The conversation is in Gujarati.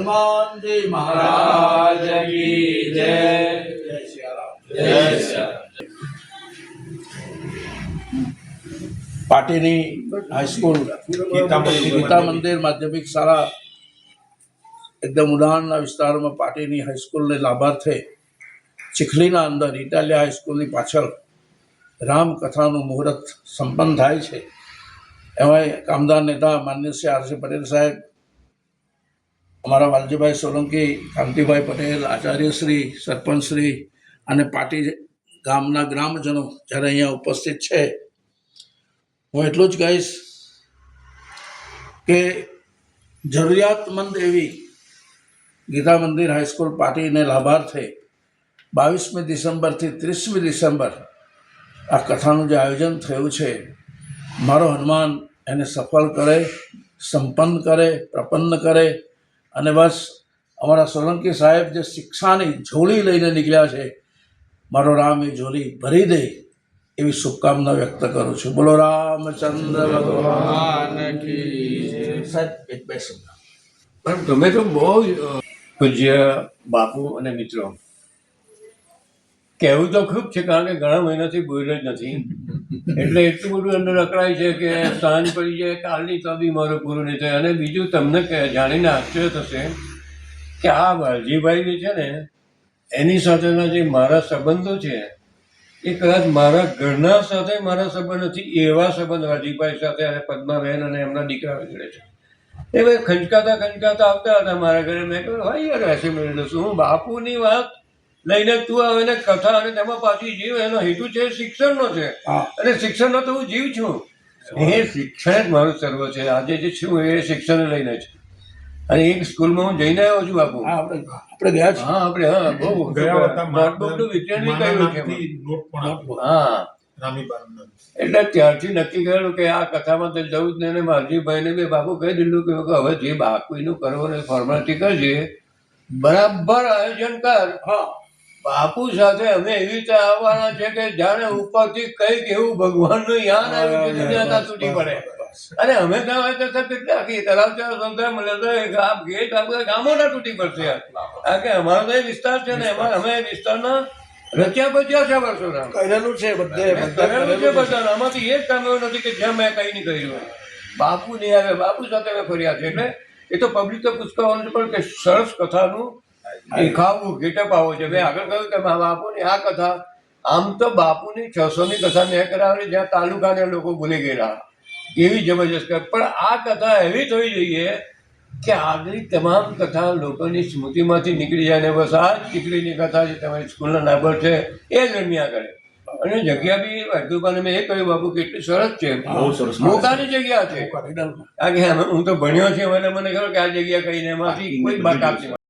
હનુમાનજી મહારાજ કી જય. જય સિયારામ જય પાટીની હાઈસ્કૂલ ગીતા મંદિર માધ્યમિક શાળા એકદમ ઉડાણના વિસ્તારમાં પાટીની હાઈસ્કૂલને લાભાર્થે ચીખલીના અંદર ઇટાલિયા હાઈસ્કૂલની પાછળ રામકથાનું મુહૂર્ત સંપન્ન થાય છે. એમાં કામદાર નેતા માન્ય શ્રી આરસી પટેલ સાહેબ અમારા વાલજીભાઈ સોલંકી, કાંતિભાઈ પટેલ, આચાર્યશ્રી, સરપંચશ્રી અને પાટી ગામના ગ્રામજનો જ્યારે અહીંયા ઉપસ્થિત છે. હું એટલું જ કહીશ કે જરૂરિયાતમંદ એવી ગીતા મંદિર હાઈસ્કૂલ પાર્ટીને લાભાર્થે બાવીસમી ડિસેમ્બરથી ત્રીસમી ડિસેમ્બર આ કથાનું જે આયોજન થયું છે, મારો હનુમાન એને સફળ કરે, સંપન્ન કરે, પ્રપન્ન કરે અને બસ અમારા સોલંકી સાહેબ જે શિક્ષાની ઝોળી લઈને નીકળ્યા છે, મારો રામ એ ઝોળી ભરી દે એવી શુભકામના વ્યક્ત કરું છું. બોલો, રામચંદ્ર ભગવાન સાહેબ, એક પણ તમે તો બહુ પૂજ્ય બાપુ અને મિત્રો. કહેવું તો ખૂબ છે, કારણ કે ઘણા મહિનાથી બોલ્યો જ નથી. એટલે એટલું બધું અંદર અકળાય છે કે સાંજ પડી જાય, કાલની તો બી મારું પૂરું નહીં થાય. અને બીજું તમને જાણીને આશ્ચર્ય થશે કે આ વાલજીભાઈ છે ને, એની સાથેના જે મારા સંબંધો છે, એ કદાચ મારા ઘરના સાથે મારા સંબંધ નથી, એવા સંબંધ વાલજીભાઈ સાથે અને પદ્માબહેન અને એમના દીકરા વગેરે છે. એ ભાઈ ખંચકાતા ખંચકાતા આવતા હતા મારા ઘરે. મેં કહ્યું ભાઈ યાર એસેમ્બલી શું? બાપુની વાત લઈને તું આવે ને કથા અને તેમાં પાછી જીવ એનો હેતુ છે શિક્ષણનો છે. અને શિક્ષણનો તો હું જીવ છું. એ શિક્ષણ જ મારું સર્વ છે. આજે જે છું એ શિક્ષણ લઈને છે અને એક સ્કૂલમાં હું જઈને આવ્યો છું બાપુ. હા આપણે ગયા. છીએ. હા આપણે હા બહુ ગયા હતા નોટબુકનું વિતરણ કર્યું છે. હા. એટલે ત્યારથી નક્કી કરેલું કે આ કથામાં તો જવું જ નહીં. ને માલજીભાઈને મેં બાપુ કહી દીધું કે હવે જે કરવો ને ફોર્માલિટી કરજે. બરાબર આયોજન કર. હા. બાપુ સાથે અમે એવી રીતે આવવાના છે કે જાણે ઉપરથી કંઈક એવું ભગવાનનું યાદ આવ્યું કે દુનિયા તૂટી પડે. અને અમે ત્યાં તો સર કેટલા આખી તલાવ ચાર સંસાર મળે તો એક ગેટ આ ગામો ના તૂટી પડશે કારણ કે અમારો તો વિસ્તાર છે ને એમાં અમે વિસ્તારના રચ્યા બચ્યા છે વર્ષોના કરેલું છે બધે કરેલું છે. બધાને. આમાંથી એક કામ એવું નથી કે જ્યાં મેં કઈ નહીં કર્યું બાપુ નહીં આવે બાપુ સાથે અમે ફર્યા છે એટલે એ તો પબ્લિક તો છે પણ કે સરસ કથાનું દેખાવું ગેટઅપ આવો છે મેં આગળ કહ્યું કે મા બાપુની આ કથા આમ તો બાપુની છસો ની કથા મેં કરાવેલી જ્યાં તાલુકાના લોકો ભૂલી ગયેલા એવી જબરજસ્ત. પણ આ કથા એવી થવી જોઈએ કે આગલી તમામ કથા લોકોની સ્મૃતિમાંથી નીકળી જાય ને બસ આ દીકરીની કથા જે તમારી સ્કૂલના નાબર છે એ જ રમ્યા કરે અને જગ્યા બી વાઘુબાને મેં એ કહ્યું બાપુ કેટલી સરસ છે બહુ સરસ. મોટાની જગ્યા છે. કારણ કે હું તો ભણ્યો છે મને મને ખબર કે આ જગ્યા કહીને એમાંથી કોઈ બાકાત